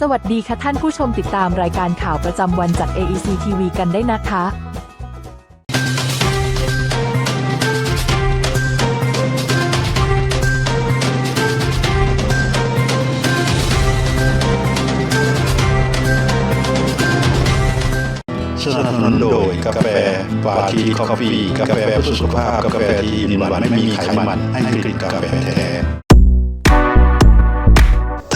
สวัสดีค่ะท่านผู้ชมติดตามรายการข่าวประจำวันจาก AEC TV กันได้นะคะสนับสนุนโดยกาแฟวาทีคอฟฟี่กาแฟเพื่อสุขภาพ กาแฟที่อินวันไม่มีไขมันให้กลิ่นกาแฟแท้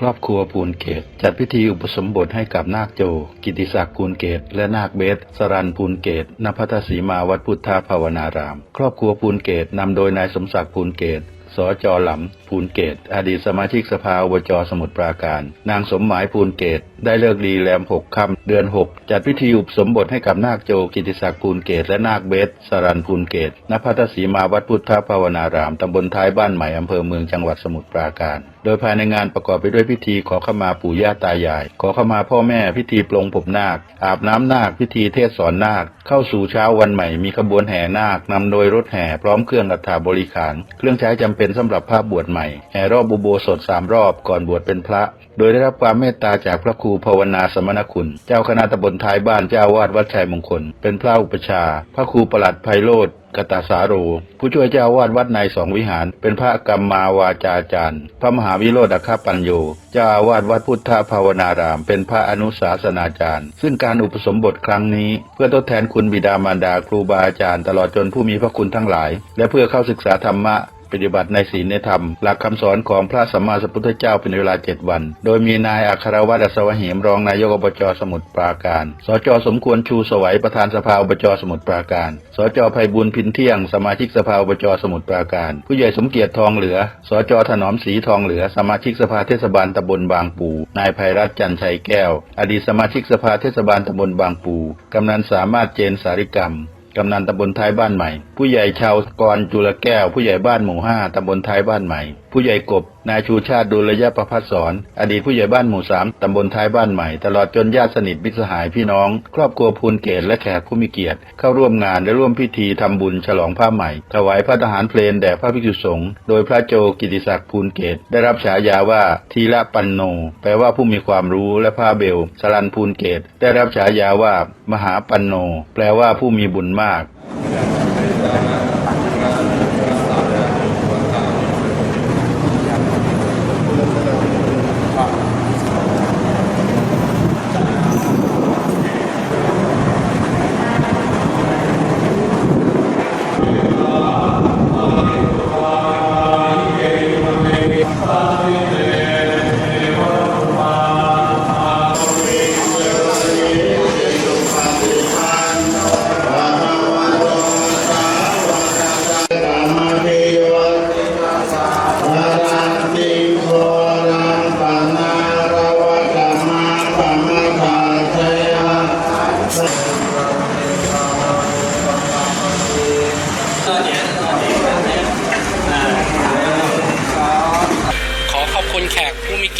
ครอบครัวปูนเกต จัดพิธีอุปสมบทให้กับนาคโจ กิติศักดิ์ปูนเกต และนาคเบส สรันปูนเกตณพัทสีมาวัดพุทธาภาวนาราม ครอบครัวปูนเกตนำโดยนายสมศักดิ์ปูนเกตสจหลำภูนเกต อดีตสมาชิกสภาอบจสมุทรปราการ นางสมหมายภูนเกต ได้เลิกดีแรมหกค่ำเดือนหกจัดพิธีอุปสมบทให้กับนาคโจกิติศักดิ์ภูนเกต และนาคเบส สรันภูนเกตณพัทสีมาวัดพุทธภาวนาราม ตำบลท้ายบ้านใหม่อำเภอเมืองจังหวัดสมุทรปราการ ดยภายในงานประกอบไปด้วยพิธีขอขมาปู่ย่าตายาย ขอขมาพ่อแม่พิธีปลงผมนาค อาบน้ำนาค พิธีเทศสอนนาค เข้าสู่เช้าวันใหม่มีขบวนแห่นาคนำโดยรถแห่พร้อมเครื่องอัฐาบริขาร เครื่องใช้จำเป็นสำหรับภาพบวชใหม่ แห่รอบอุโบสถสามรอบก่อนบวชเป็นพระ โดยได้รับความเมตตาจากพระครูภาวนาสมณคุณ เจ้าคณะตำบลท้ายบ้านเจ้าวาดวัดชัยมงคล เป็นพระอุปชา พระครูประหลัดไพโรธกตาสาโร ผู้ช่วยเจ้าวาดวัดในสองวิหาร เป็นพระกรรมาวาจาจารย์ พระมหาวิโรธอคปัญโยเจ้าอาวาดวัดพุทธภาวนาราม เป็นพระอนุสาสนาจารย์ ซึ่งการอุปสมบทครั้งนี้ เพื่อทดแทนคุณบิดามารดาครูบาอาจารย์ ตลอดจนผู้มีพระคุณทั้งหลาย และเพื่อเข้าศึกษาธรรมะ ปฏิบัติในศีลในธรรม หลักคำสอนของพระสัมมาสัมพุทธเจ้าเป็นเวลาเจ็ดวัน โดยมีนายอัครวัตรอัวเหมรองนายกอบจสมุทรปราการ สจสมควรชูสวัยประธานสภาอบจสมุทรปราการ สจไพบุญพินเที่ยง สมาชิกสภาอบจสมุทรปราการ ผู้ใหญ่สมเกียรติทองเหลือ สจถนอมศรีทองเหลือ สมาชิกสภาเทศบาลตำบลบางปู นายภัยรัตน์จันชัยแก้ว อดีตสมาชิกสภาเทศบาลตำบลบางปู กำนันสามารถเจนสาริกรรม กำนันตำบลท้ายบ้านใหม่ ผู้ใหญ่ชาวกรจุลแก้ว ผู้ใหญ่บ้านหมู่ห้าตำบลท้ายบ้านใหม่ ผู้ใหญ่กบ นายชูชาติดุลยประพัฒสอนอดีตผู้ใหญ่บ้านหมู่สามตำบลท้ายบ้านใหม่ ตลอดจนญาติสนิทมิตรสหายพี่น้อง ครอบครัวพูนเกตและแขกผู้มีเกียรติ เข้าร่วมงานและร่วมพิธีทำบุญฉลองผ้าใหม่ ถวายพระทหารเพลนแด่พระภิกษุสงฆ์โดยพระโจกิติศักดิ์พูนเกต ได้รับฉายาว่าทีละปันโน แปลว่าผู้มีความรู้และพระเบลสลันพูนเกต ได้รับฉายาว่ามหาปันโน แปลว่าผู้มีบุญมาก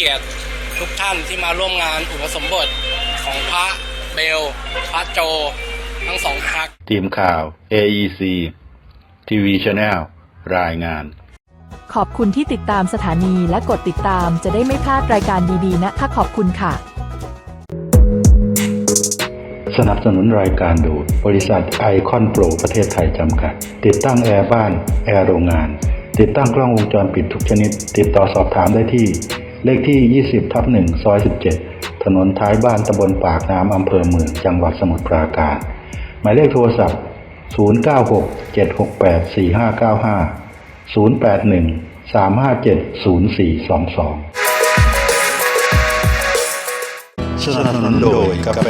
เกียรติทุกท่านที่มาร่วมงานอุปสมบทของพระเบล พระโจ ทั้งสองพัก ทีมข่าว AEC TV Channel รายงาน ขอบคุณที่ติดตามสถานีและกดติดตามจะได้ไม่พลาดรายการดีๆนะคะขอบคุณค่ะ สนับสนุนรายการโดยบริษัทไอคอนโปรประเทศไทยจำกัด ติดตั้งแอร์บ้าน แอร์โรงงาน ติดตั้งกล้องวงจรปิดทุกชนิด ติดต่อสอบถามได้ที่ เลขที่ 20ทับ1ซอย 17 ถนนท้ายบ้านตำบลปากน้ำอำเภอเมืองจังหวัดสมุทรปราการ หมายเลขโทรศัพท์ 096-768-4595 081-357-0422 สนับสนุนโดยกาแฟ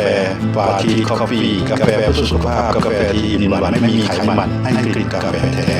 ปาทีคอฟฟี่ กาแฟเพื่อสุขภาพ กาแฟที่อินวันไม่มีไขมันให้กลิ่นกาแฟแท้